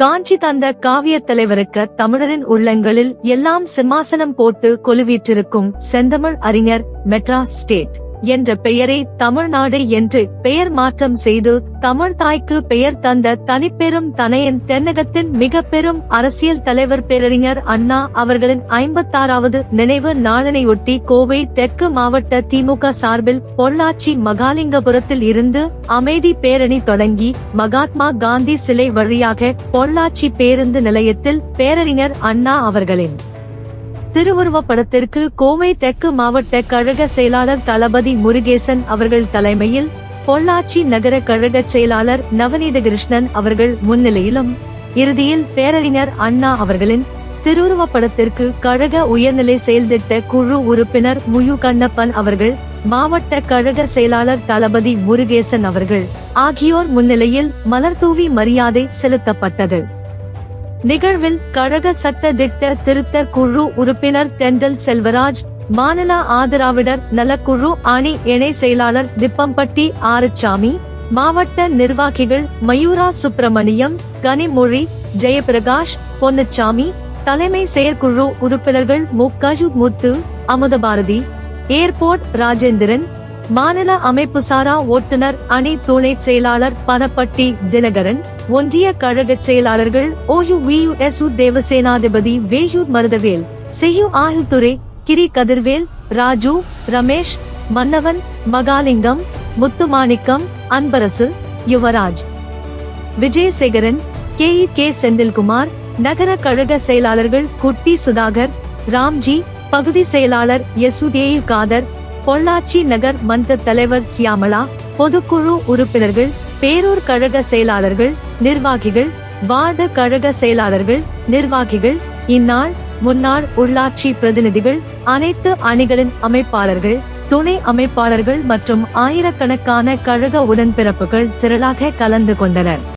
காஞ்சி தந்த காவியத் தலைவருக்கு தமிழரின் உள்ளங்களில் எல்லாம் சிம்மாசனம் போட்டு கொலுவீற்றிருக்கும் செந்தமிழ் அறிஞர் மெட்ராஸ் ஸ்டேட். என்ற பெயரை தமிழ்நாடு என்று பெயர் மாற்றம் செய்து தமிழ் தாய்க்கு பெயர் தந்த தனிப்பெரும் தனையன் தென்னகத்தின் மிக பெரும் அரசியல் தலைவர் பேரறிஞர் அண்ணா அவர்களின் ஐம்பத்தாறாவது நினைவு நாளனையொட்டி கோவை தெற்கு மாவட்ட திமுக சார்பில் பொள்ளாச்சி மகாலிங்கபுரத்தில் இருந்து அமைதி பேரணி தொடங்கி மகாத்மா காந்தி சிலை வழியாக பொள்ளாச்சி பேருந்து நிலையத்தில் பேரறிஞர் அண்ணா அவர்களின் திருவுருவப் படத்திற்கு கோவை தெற்கு மாவட்ட கழக செயலாளர் தளபதி முருகேசன் அவர்கள் தலைமையில் பொள்ளாச்சி நகர கழக செயலாளர் நவநீத கிருஷ்ணன் அவர்கள் முன்னிலையிலும் இறுதியில் பேரறிஞர் அண்ணா அவர்களின் திருவுருவப் படத்திற்கு கழக உயர்நிலை செயல்திட்ட குழு உறுப்பினர் முயு கண்ணப்பன் அவர்கள் மாவட்ட கழக செயலாளர் தளபதி முருகேசன் அவர்கள் ஆகியோர் முன்னிலையில் மலர்தூவி மரியாதை செலுத்தப்பட்டது. நிகழ்வில் கழக சட்ட திட்ட திருத்த குழு உறுப்பினர் தெண்டல் செல்வராஜ் மாநில ஆதரவிடர் நலக்குழு அணி இணை செயலாளர் திப்பம்பட்டி ஆறுச்சாமி மாவட்ட நிர்வாகிகள் மயூரா சுப்பிரமணியம் கனிமொழி ஜெயபிரகாஷ் பொன்னுச்சாமி தலைமை செயற்குழு உறுப்பினர்கள் முக்கஜு முத்து அமுதபாரதி ஏர்போர்ட் ராஜேந்திரன் மாநில அமைப்புசாரா ஓட்டுநர் அணி துணை செயலாளர் பனப்பட்டி தினகரன் ஒன்றிய கழக செயலாளர்கள் ஓயு வியு எஸ் தேவசேனாதிபதி வேயூர் மருதவேல் செய்யு ஆயுத்துறை Giri Kathirvel Raju Ramesh Mannavan Mahalingam Muthumanickam Anbarasu Yuvaraj. Vijayasekaran K E K Senthilkumar நகர கழக செயலாளர்கள் குட்டி சுதாகர் ராம்ஜி பகுதி செயலாளர் யசுதேயு காதர் பொள்ளாச்சி நகர் மன்ற தலைவர் சியாமலா பொதுக்குழு உறுப்பினர்கள் பேரூர் கழக செயலாளர்கள் நிர்வாகிகள் வார்டு கழக செயலாளர்கள் நிர்வாகிகள் இந்நாள் முன்னாள் உள்ளாட்சி பிரதிநிதிகள் அனைத்து அணிகளின் அமைப்பாளர்கள் துணை அமைப்பாளர்கள் மற்றும் ஆயிரக்கணக்கான கழக உடன்பிறப்புகள் திரளாக கலந்து கொண்டனர்.